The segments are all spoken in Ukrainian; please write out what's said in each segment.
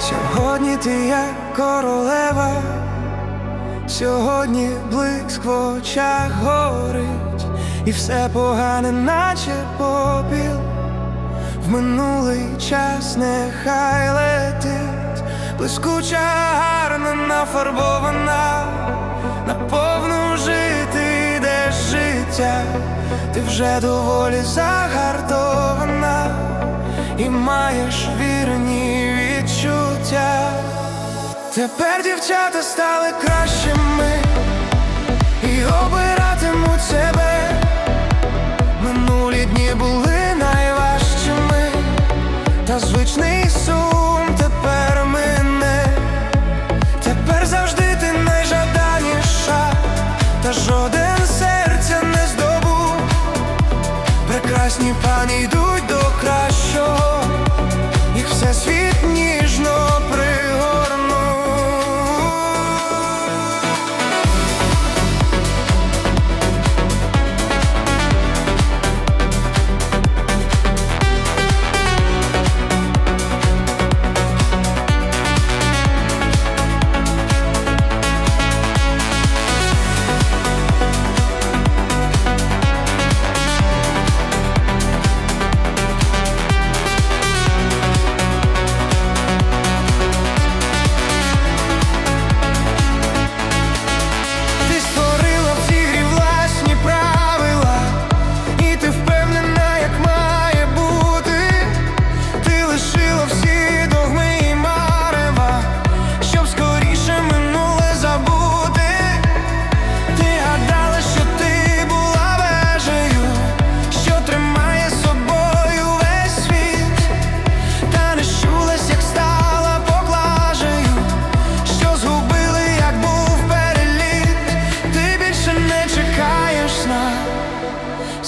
Сьогодні ти як королева, сьогодні блиск очах горить, і все погане, наче попіл. В минулий час нехай летить, блискуча, гарна, нафарбована, наповну жити йдеш життя, ти вже доволі загартована і маєш вірні відчуття. Тепер дівчата стали кращими і обиратимуть себе. Минулі дні були найважчими, та звичний Прекрасні пані йдуть до кращого, їх все світ ніжно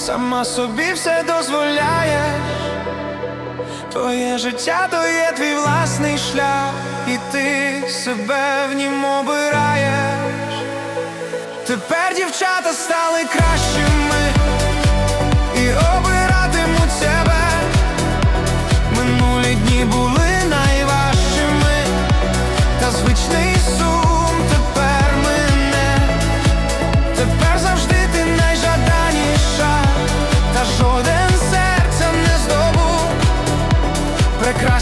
сама собі все дозволяєш. Твоє життя то є твій власний шлях, і ти себе в нім обираєш. Тепер дівчата стали кращими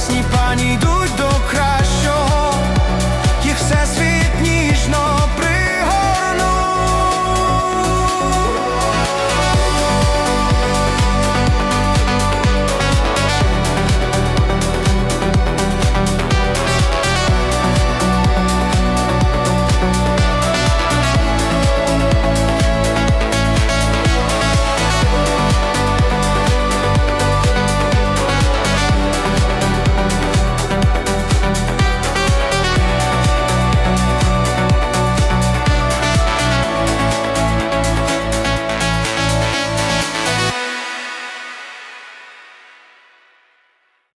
si pas